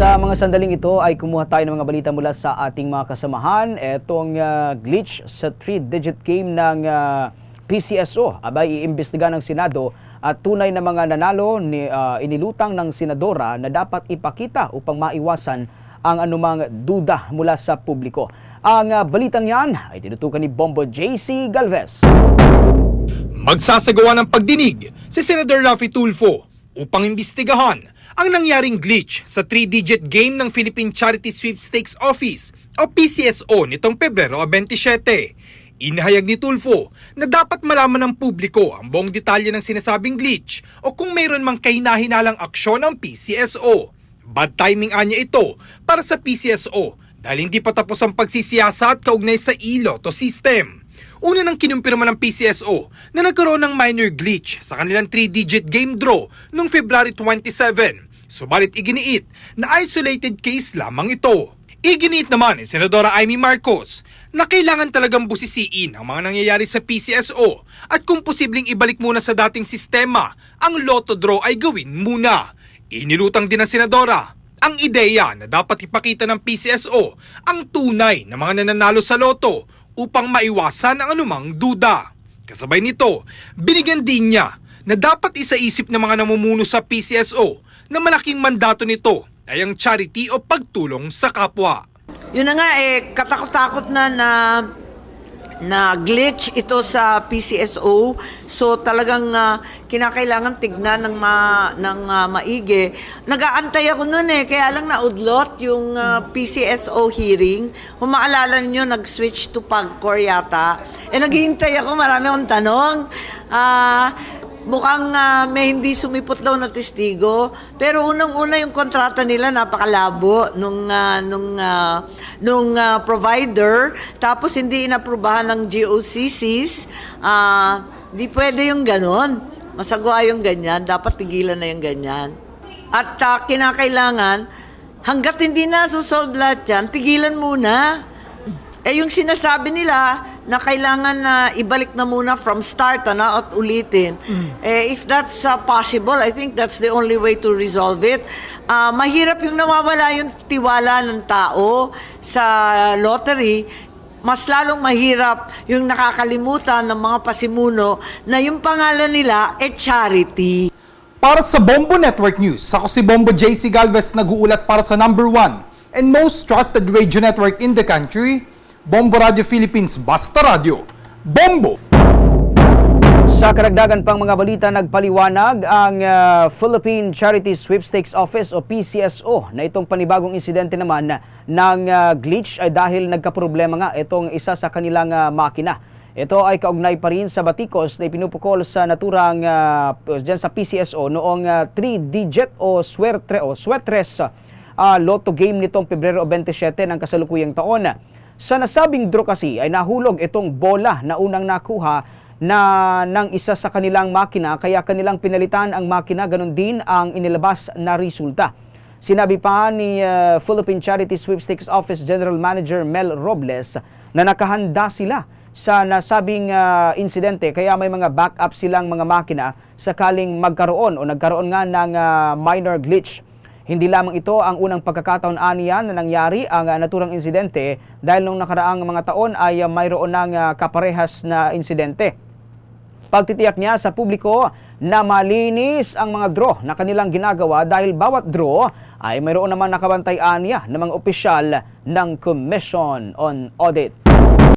Sa mga sandaling ito ay kumuha tayo ng mga balita mula sa ating mga kasamahan. Etong ah, glitch sa three-digit game ng ah, PCSO abay iimbestiga ng Senado at tunay na mga nanalo ni, ah, inilutang ng Senadora na dapat ipakita upang maiwasan ang anumang duda mula sa publiko. Ang ah, balitang yan ay tinutukan ni Bombo JC Galvez. Magsasagawa ng pagdinig si Senator Raffy Tulfo upang imbestigahan ang nangyaring glitch sa 3-digit game ng Philippine Charity Sweepstakes Office o PCSO nitong Pebrero 27. Inahayag ni Tulfo na dapat malaman ng publiko ang buong detalye ng sinasabing glitch o kung mayroon mang kahinahinalang aksyon ng PCSO. Bad timing anya ito para sa PCSO dahil hindi pa tapos ang pagsisiyasat kaugnay sa iloto system. Una nang kinumpirma ng PCSO na nagkaroon ng minor glitch sa kanilang 3-digit game draw noong February 27. Subalit iginiit na isolated case lamang ito. Iginiit naman ni Senadora Amy Marcos na kailangan talagang busisiin ang mga nangyayari sa PCSO at kung posibleng ibalik muna sa dating sistema, ang lotto draw ay gawin muna. Inilutang din ng Senadora ang ideya na dapat ipakita ng PCSO ang tunay na mga nananalo sa loto upang maiwasan ang anumang duda. Kasabay nito, binigyan din niya na dapat isaisip ng mga namumuno sa PCSO na malaking mandato nito ay ang charity o pagtulong sa kapwa. Yun na nga eh, katakot-takot na na na glitch ito sa PCSO. So talagang ah, kinakailangan tignan ng ma, ng ah, maigi. Nag-aantay ako noon eh, kaya lang naudlot yung ah, PCSO hearing. Kung maalala niyo nag-switch to Pagcor yata. Eh naghihintay ako, marami akong tanong. Ah, mukhang ah, may hindi sumipot daw na testigo. Pero unang-una yung kontrata nila napakalabo nung ah, nung ah, nung ah, provider tapos hindi inaprubahan ng GOCCs. Ah, di pwede yung ganon. Masagwa yung ganyan, dapat tigilan na yung ganyan. At ah, kinakailangan hangga't hindi na solve lahat yan, tigilan muna. Eh yung sinasabi nila na kailangan na ibalik na muna from start ano, at ulitin. Eh if that's uh, possible, I think that's the only way to resolve it. Ah, mahirap yung nawawala yung tiwala ng tao sa lottery. Mas lalong mahirap yung nakakalimutan ng mga pasimuno na yung pangalan nila eh charity. Para sa Bombo Network News, ako si Bombo JC Galvez nag-uulat para sa number one and most trusted radio network in the country, Bombo Radio Philippines Basta Radio. Bombo! Sa karagdagan pang mga balita, nagpaliwanag ang ah, Philippine Charity Sweepstakes Office o PCSO na itong panibagong insidente naman ng ah, glitch ay dahil nagkaproblema nga itong isa sa kanilang ah, makina. Ito ay kaugnay pa rin sa batikos na ipinupukol sa naturang ah, dyan sa PCSO noong 3-digit o swerte o swetres ah, lotto game nitong Pebrero 27 ng kasalukuyang taon. Sa nasabing draw kasi ay nahulog itong bola na unang nakuha na ng isa sa kanilang makina kaya kanilang pinalitan ang makina ganun din ang inilabas na resulta. Sinabi pa ni uh, Philippine Charity Sweepstakes Office General Manager Mel Robles na nakahanda sila sa nasabing uh, insidente kaya may mga backup silang mga makina sakaling magkaroon o nagkaroon nga ng uh, minor glitch. Hindi lamang ito ang unang pagkakataon aniyan na nangyari ang uh, naturang insidente dahil nung nakaraang mga taon ay uh, mayroon ng uh, kaparehas na insidente. Pagtitiyak niya sa publiko na malinis ang mga draw na kanilang ginagawa dahil bawat draw ay mayroon naman nakabantay aniya ng mga opisyal ng Commission on Audit.